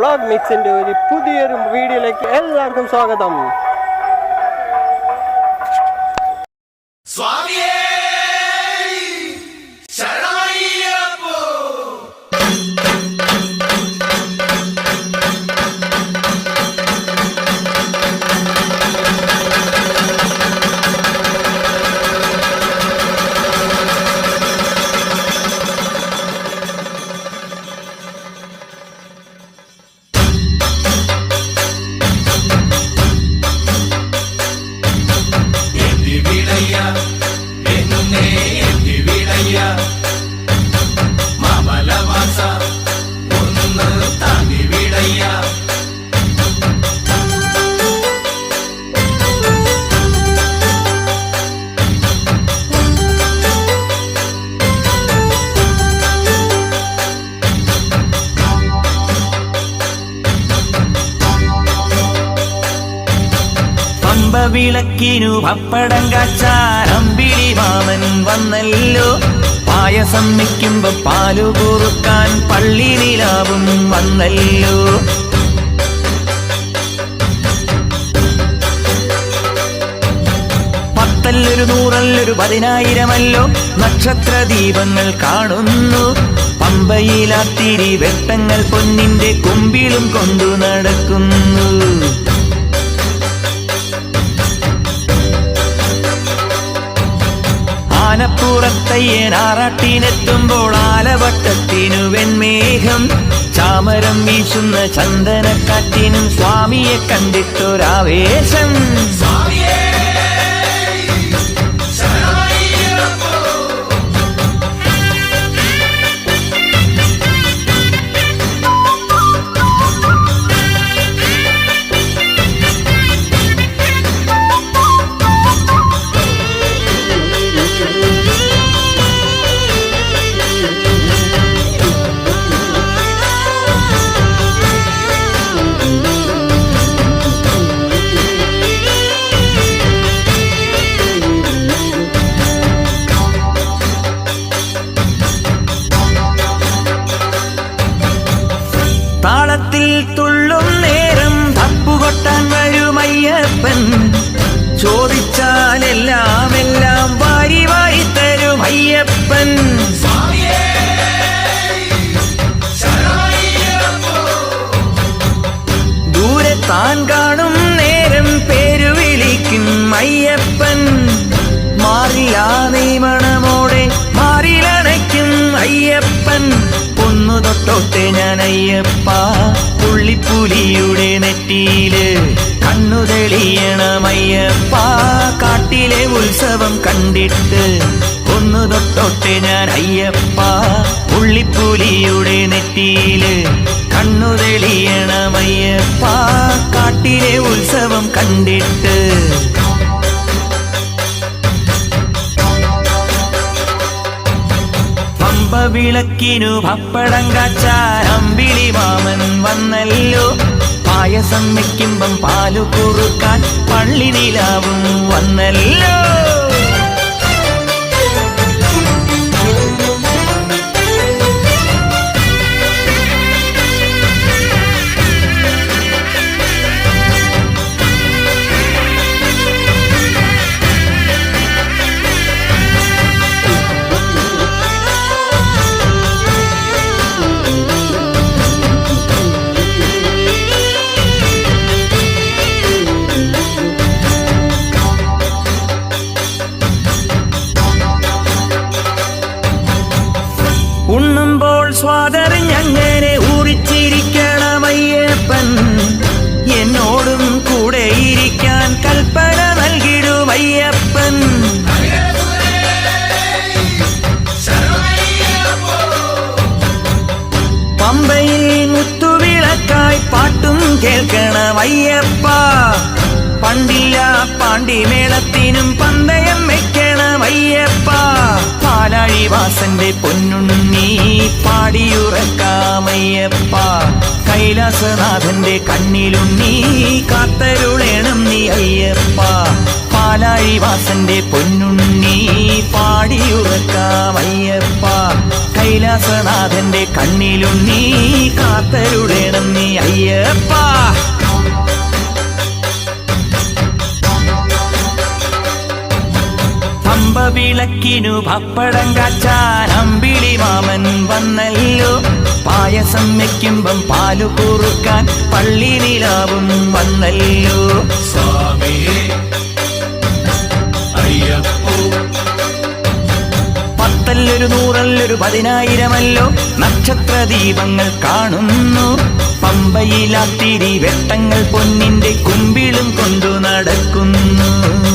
Vlog മിക്സിന്റെ ഒരു പുതിയൊരു വീഡിയോയിലേക്ക് എല്ലാവർക്കും സ്വാഗതം. വിളക്കിനു പപ്പടം കാച്ചാരമ്പിളി മാമൻ വന്നല്ലോ. പായസം നിൽക്കുമ്പോ പാലു കുറുക്കാൻ പള്ളി നിലാവും വന്നല്ലോ. പത്തല്ലൊരു നൂറല്ലൊരു പതിനായിരമല്ലോ നക്ഷത്ര ദീപങ്ങൾ കാണുന്നു. പമ്പയിലാത്തിരി വെട്ടങ്ങൾ പൊന്നിന്റെ കുമ്പിളും കൊണ്ടു നടക്കുന്നു. ആനപ്പുറത്തയ്യൻ ആറാട്ടിനെത്തുമ്പോൾ ആലവട്ടത്തിനു വെൺമേഘം ചാമരം വീശുന്ന ചന്ദനക്കാറ്റിനും സ്വാമിയെ കണ്ടിട്ടൊരാവേശം. താൻ കാണും നേരം പേരു വിളിക്കും അയ്യപ്പൻ മാറില്ല നീമണമോടെ മാറിലണയ്ക്കും അയ്യപ്പൻ. ഒന്നു തൊട്ടോട്ടെ ഞാൻ അയ്യപ്പ പുള്ളിപ്പുലിയുടെ നെറ്റിയിൽ കണ്ണു തെളിയണം അയ്യപ്പ. കാട്ടിലെ ഉത്സവം കണ്ടിട്ട് ഒന്നു തൊട്ടോട്ടെ ഞാൻ അയ്യപ്പ. പുള്ളിപ്പുലിയുടെ നെറ്റിയിൽ കണ്ണു തെളിയണം അയ്യപ്പ. കാട്ടിലെ ഉത്സവം കണ്ടിട്ട്. വിളക്കിനു പപ്പടം കാച്ചാൻ മാമൻ വന്നല്ലോ. പായസം വെക്കുമ്പം പാലു കുറുക്കാൻ പള്ളി നിലാവും വന്നല്ലോ. സ്വാതറിഞ്ഞങ്ങനെ ഊറിച്ചിരിക്കണമയ്യപ്പൻ എന്നോടും കൂടെ ഇരിക്കാൻ കൽപ്പന നൽകിടുമയ്യപ്പൻ. പമ്പയിൽ മുത്തുവിളക്കായി പാട്ടും കേൾക്കണമയ്യപ്പ. പണ്ടില്ല പാണ്ടിമേളത്തിനും പന്തയം വെക്കണമയ്യപ്പ പാലാഴിവാസന്റെ പൊന്നുണ്ണി പാടിയുറ പാടിയുറക്കാമയ്യപ്പ കൈലാസനാഥന്റെ കണ്ണിലുണ്ണി കാത്തരുളേണം നീ അയ്യപ്പ പാലാഴിവാസന്റെ പൊന്നുണ്ണി പാടിയുറക്കാമയ്യപ്പ കൈലാസനാഥന്റെ കണ്ണിലുണ്ണി കാത്തരുളേണം നീ അയ്യപ്പ. പമ്പവിളക്കിനു പപ്പടം കാച്ചാൻ അമ്പിളി മാമൻ വന്നല്ലോ. പായസം വെക്കുമ്പം പാലു കൂറുക്കാൻ പള്ളി നിലാവും വന്നല്ലോ. സ്വാമിയേ അയ്യപ്പോ. പത്തല്ലൊരു നൂറല്ലൊരു പതിനായിരമല്ലോ നക്ഷത്ര ദീപങ്ങൾ കാണുന്നു. പമ്പയിലാത്തിരി വെട്ടങ്ങൾ പൊന്നിന്റെ കുമ്പിളും കൊണ്ടു നടക്കുന്നു.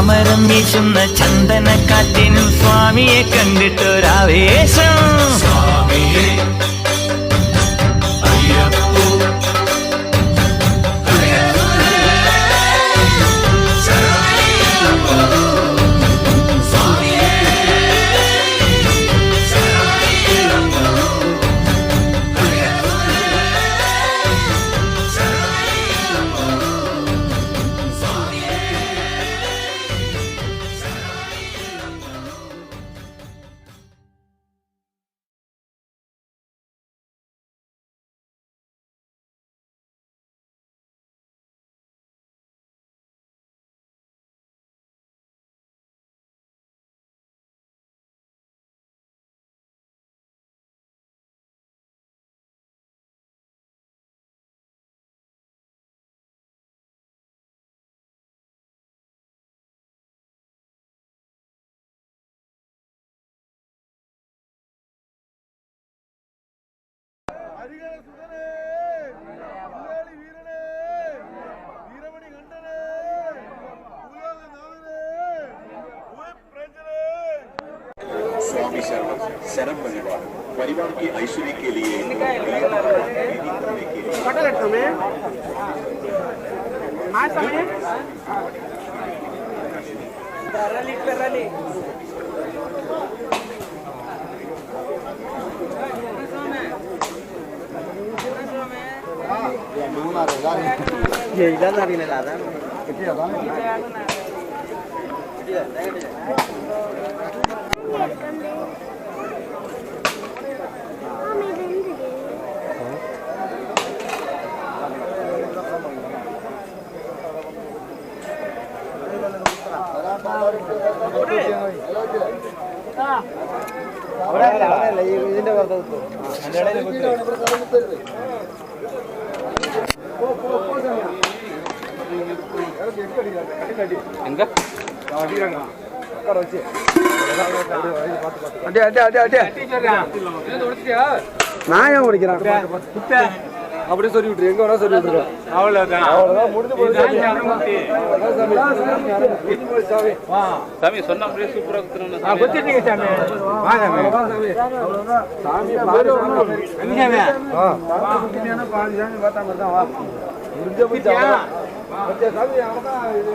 ചാമരം വീശുന്ന ചന്ദനക്കാറ്റിനും സ്വാമിയെ കണ്ടിട്ടൊരാവേശം. സ്വാമിയേ அதிகார சுடனே முதலாளி வீரனே வீரமணி கண்டனே முதலாளி நாதனே स्वामी शरण शरण परिवार परिवार की ऐश्वर्य के लिए धरली धरली അറിയുന്നില്ല അതാണ് അവിടെ അല്ല, അവിടെ അല്ല, எங்க? உட்கார நான் ஏன் குடிக்கிறான் அப்படியே சொல்லி விட்டுரு. எங்க வேணா சொல்லி விட்டுரு அவ்வளவுதான். அவ்வளவுதான் முடிஞ்சு போச்சு. சாமி சாமி சொன்ன அப்படியே சூப்பரா குத்திட்டீங்க சாமி. வா சாமி. அவ்வளவுதான் சாமி. பாரு குத்திட்டீங்கன்னா பாதி சாமி பார்த்தா மாதிரி தான் வா. முடிஞ்ச அவ்வளவுதான். சாமி அவ்வளவுதான். இது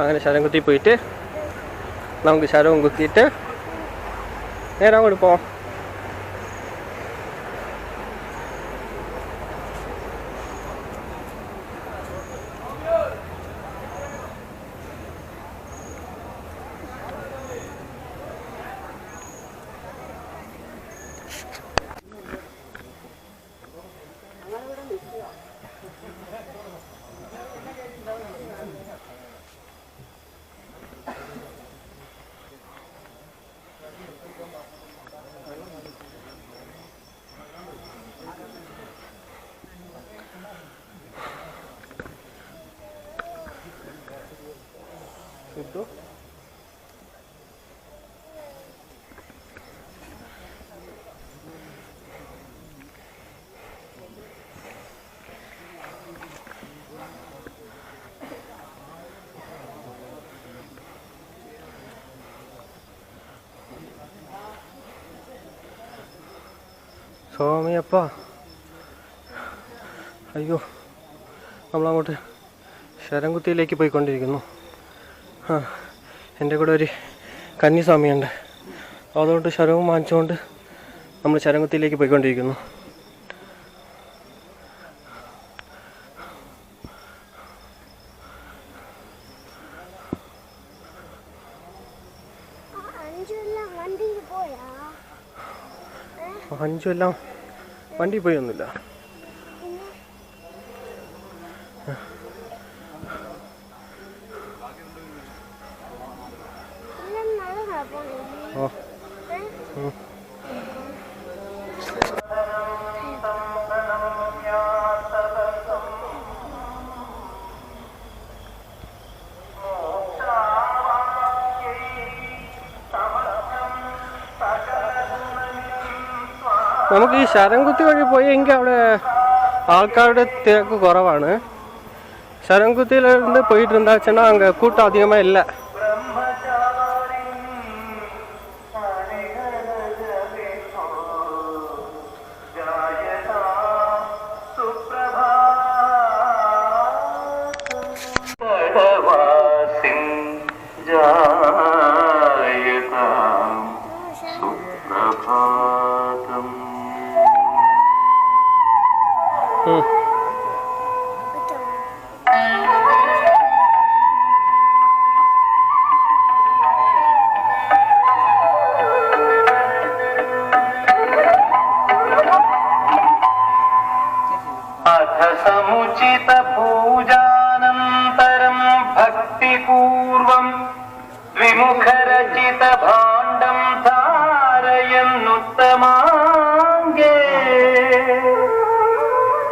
അങ്ങനെ ശരം കുത്തി പോയിട്ട് നമുക്ക് ശരവും കുത്തിയിട്ട് നേരെ അങ്ങോട്ട് പോവാം. ഫുഡു സ്വാമിയപ്പ. അയ്യോ നമ്മളങ്ങോട്ട് ശരംകുത്തിയിലേക്ക് പോയിക്കൊണ്ടിരിക്കുന്നു. ആ എന്റെ കൂടെ ഒരു കന്നിസ്വാമിയുണ്ട്. അതുകൊണ്ട് ശരവും വാങ്ങിച്ചുകൊണ്ട് നമ്മൾ ശരംകുത്തിയിലേക്ക് പോയിക്കൊണ്ടിരിക്കുന്നു. അഞ്ചുമെല്ലാം വണ്ടി പോയൊന്നുമില്ല. 어. 응. നമുക്ക് ഈ ശരംകുത്തി വഴി പോയി എങ്കിൽ അവിടെ ആൾക്കാരുടെ തിരക്ക് കുറവാണ് ശരംകുത്തിയിലിருந்து പോയിട്ട് എന്താ വെച്ചാൽ അங்கே കൂട്ടം അധികமாக ഇല്ല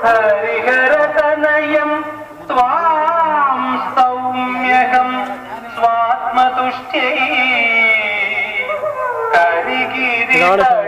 हरिहरतनयं त्वां सौम्यहं स्वात्मतुष्ट्यै करिगिरितटवासिन्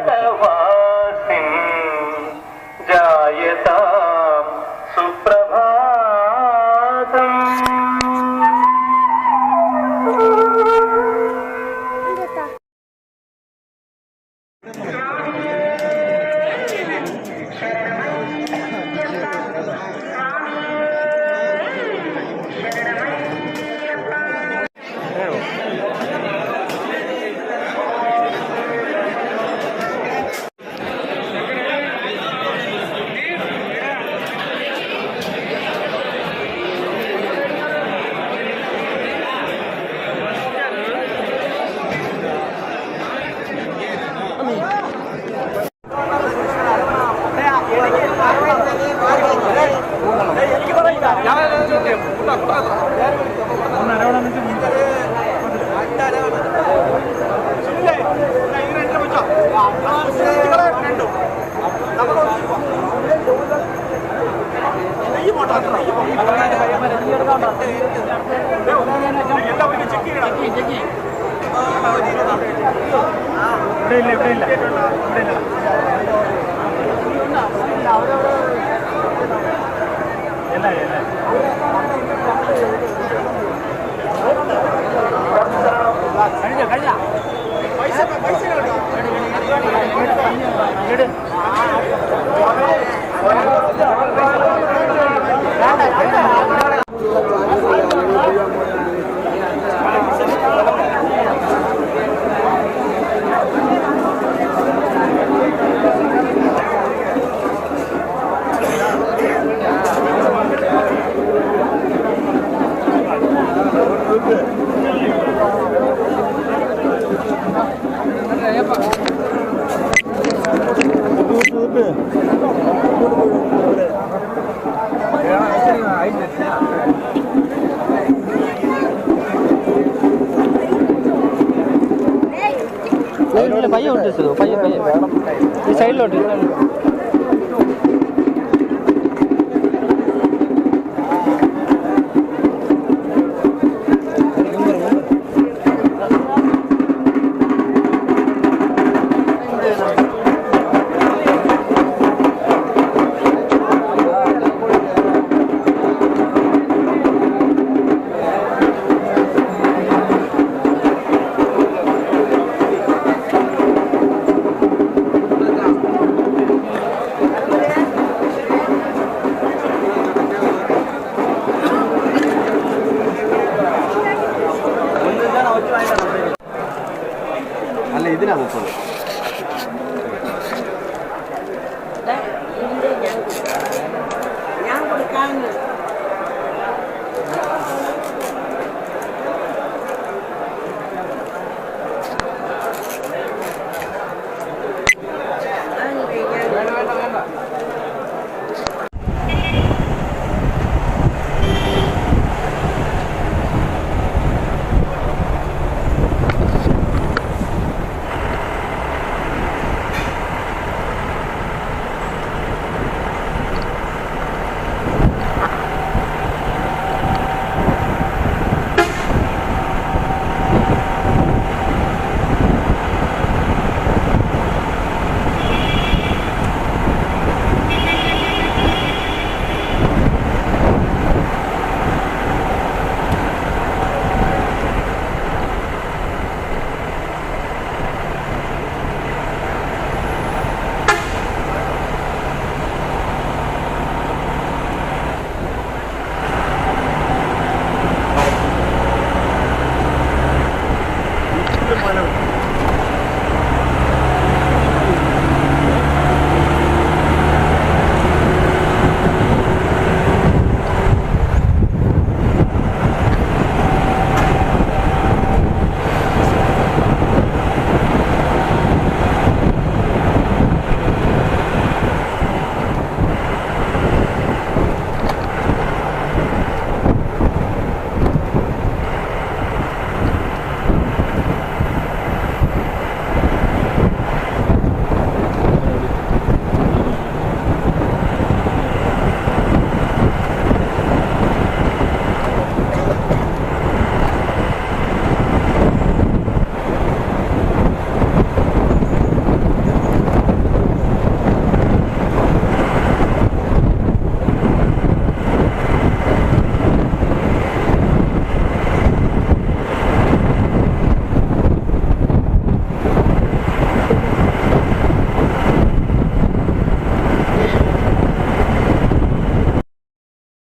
ഇവിടെ ഇല്ല ഇവിടെ ഇല്ല ഇവിടെ ഇല്ല അല്ല കഴിഞ്ഞ കഴിഞ്ഞ പൈസ പൈസ വേണ്ട വേണ്ട Aleluya. Jordi.